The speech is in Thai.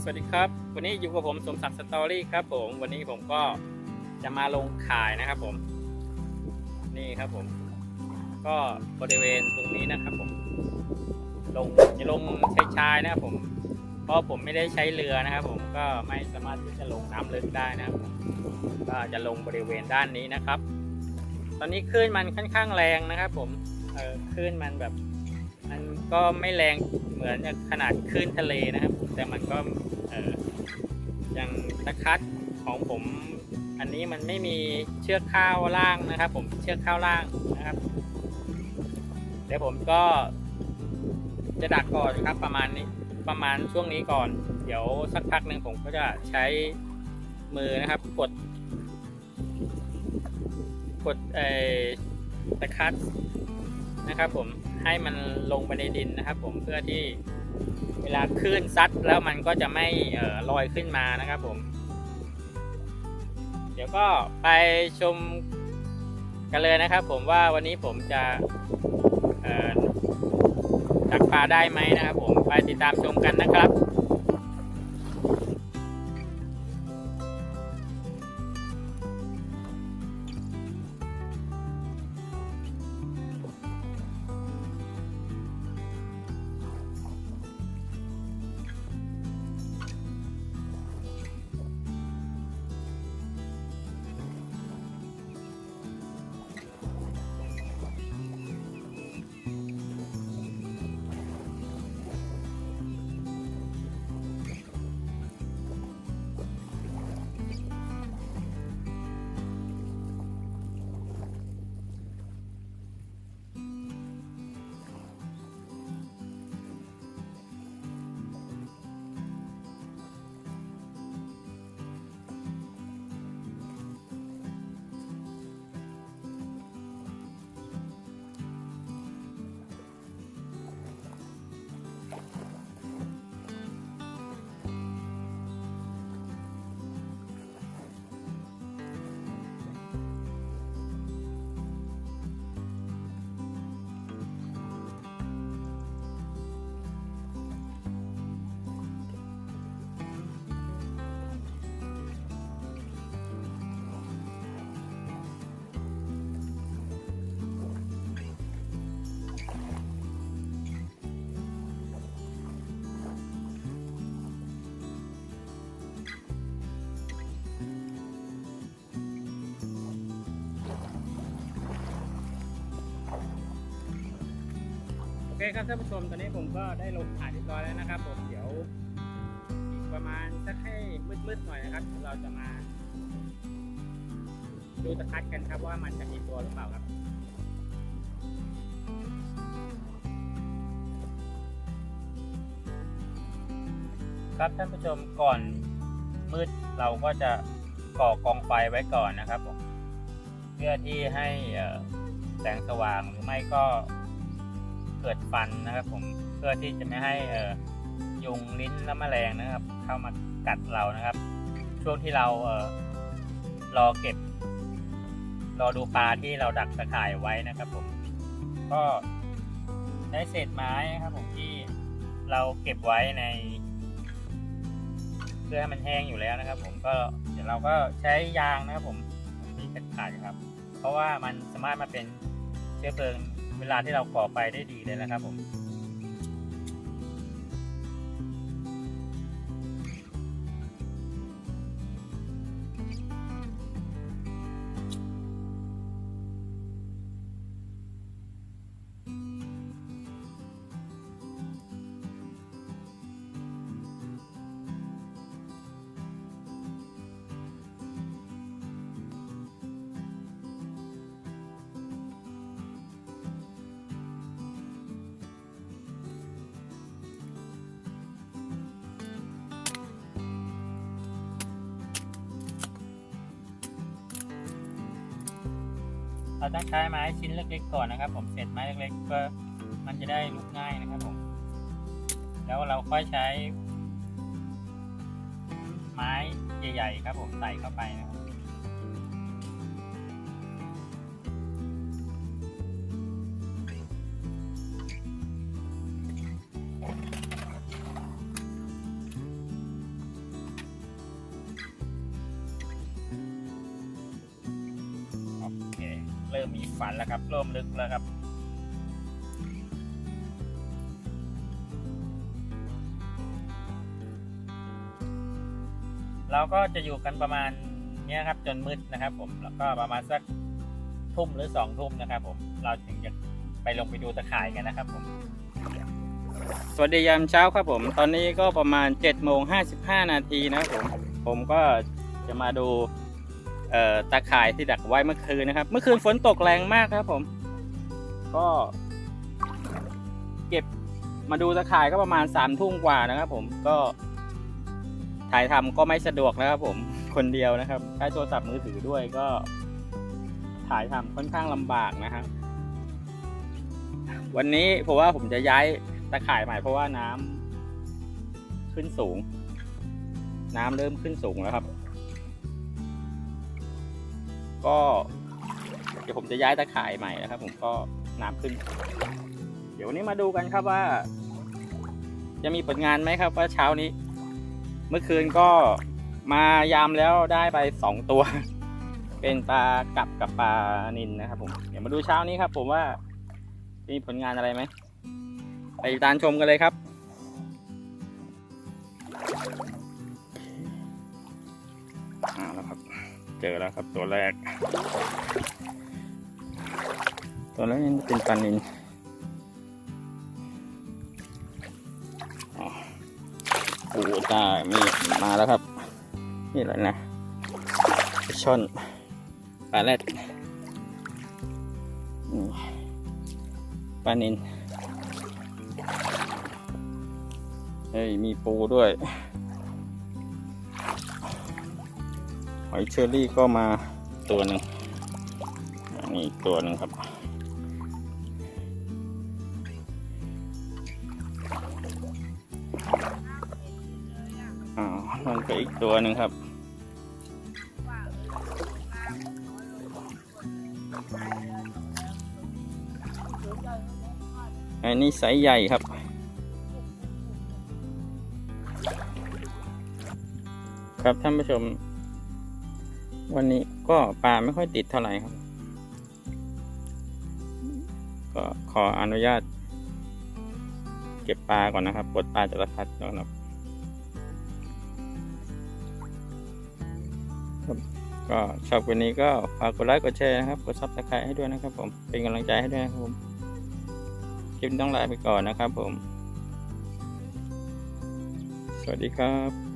สวัสดีครับ วันนี้อยู่กับผมสมศักดิ์สตอรี่ครับผม วันนี้ผมก็จะมาลงขายนะครับผม นี่ครับผม ก็บริเวณตรงนี้นะครับผม ลงจะลงชายชายนะครับผม เพราะผมไม่ได้ใช้เรือนะครับ ผมก็ไม่สามารถที่จะลงน้ำลึกได้นะครับ ก็จะลงบริเวณด้านนี้นะครับ ตอนนี้คลื่นมันค่อนข้างแรงนะครับ ผมเออคลื่นมันแบบ มันก็ไม่แรงเหมือนขนาดคลื่นทะเลนะครับ แต่มันก็อย่างตะคัดของผม อันนี้มันไม่มีเชือกข้าวล่างนะครับ ผมเชือกข้าวล่างนะครับเดี๋ยวผมก็จะดักก่อนครับประมาณนี้ประมาณช่วงนี้ก่อน เดี๋ยวสักพักหนึ่งผมก็จะใช้มือนะครับ กด กดเออตะคัดนะครับผม ให้มันลงไปในดินนะครับ ผมเพื่อที่เวลาคลื่นซัดแล้วมันก็จะไม่เอ่อลอยขึ้นมานะครับผม เดี๋ยวก็ไปชมกันเลยนะครับ ผมว่าวันนี้ผมจะดักปลาได้ไหมนะครับ ผมไปติดตามชมกันนะครับ คครับท่านผู้ชมตอนนี้ผมก็ได้ลงถ่ายเรียบร้อยแล้วนะครับ ผมเดี๋ยวอีกประมาณสักให้มืดๆหน่อยนะครับ เราจะมา ดูตะคัดกันครับว่ามันจะมีตัวหรือเปล่าครับครับท่านผู้ชมก่อนมืดเราก็จะก่อกองไฟไว้ก่อนนะครับผมเพื่อที่ให้แสงสว่างหรือไม่ก็ เกิดฟันนะครับผมเพื่อที่จะไม่ให้เออยุงลิ้นและแมลงนะครับ เข้ามากัดเรานะครับ ช่วงที่เราเออรอเก็บ รอดูปลาที่เราดักตะข่ายไว้นะครับ ผมก็ใช้เศษไม้นะครับ ผมที่เราเก็บไว้ใน เพื่อให้มันแห้งอยู่แล้วนะครับ ผมก็เดี๋ยวเราก็ใช้ยางนะครับ ผมที่เป็นขาดครับ เพราะว่ามันสามารถมาเป็นเชื้อเพลิง เวลาที่เราก่อไฟได้ดีเลยนะครับผม เราต้องใช้ไม้ชิ้นเล็ก ๆ ก่อนนะครับ ผมเศษไม้เล็กๆก็มันจะได้ลุกง่ายนะครับผม แล้วเราค่อยใช้ ไม้ใหญ่ ๆ ครับผมใส่เข้าไปนะครับ เริ่มมีฝันแล้วครับเริ่มลึกแล้วครับเราก็จะอยู่กันประมาณเนี้ยครับจนมืดนะครับ ผมแล้วก็ประมาณสักทุ่มหรือสองทุ่มนะครับ ผมเราถึงจะไปลงไปดูตะข่ายกันนะครับ ผม สวัสดียามเช้าครับผม ตอนนี้ก็ประมาณ7จ็ดโมงห้าสิบห้านาทีนะครับผม ผมก็จะมาดู ตาข่ายที่ดักไว้เมื่อคืนนะครับ เมื่อคืนฝนตกแรงมากครับผม ก็เก็บมาดูตะข่ายก็ประมาณสามทุ่มกว่านะครับ ผมก็ถ่ายทำก็ไม่สะดวกนะครับ ผมคนเดียวนะครับใช้โทรศัพท์มือถือด้วยก็ ถ่ายทำค่อนข้างลำบากนะครับวันนี้ผมว่าผมจะย้ายตะข่ายใหม่เพราะว่าน้ำขึ้นสูง น้ำเริ่มขึ้นสูงแล้วครับ ก็เดี๋ยวผมจะย้ายตะข่ายใหม่นะครับ ผมก็น้ำขึ้น เดี๋ยววันนี้มาดูกันครับว่า จะมีผลงานไหมครับ ว่าเช้านี้ เมื่อคืนก็มายามแล้วได้ไปสองตัว เป็นปลากับกับปลานินนะครับ ผมเดี๋ยวมาดูเช้านี้ครับ ผมว่ามีผลงานอะไรไหมไปติดตามชมกันเลยครับ เจอแล้วครับตัวแรก ตัวแรกนี่เป็นปลานินอ๋อปูตามีมาแล้วครับ นี่แหละนะปลาช่อนปลาแรดนี่ปลานินเฮ้ยมีปูด้วย อยเชอรี่ก็มาตัวหนึ่งอันนี่ตัวหนึ่งครับอ่ามันก็อีกตัวหนึ่งครับอันนี้ไซส์ใหญ่ครับ ครับท่านผู้ชม วันนี้ก็ปลาไม่ค่อยติดเท่าไหร่ครับ ก็ขออนุญาต เก็บปลาก่อนนะครับปลดปลาจากตะพัดก่อนครับก็ชอบวันนี้ก็ฝากกดไลค์กดแชร์นะครับกดซับสไครต์ให้ด้วยนะครับ ผมเป็นกำลังใจให้ด้วยนะครับผมคลิปต้องลาไปก่อนนะครับผม สวัสดีครับ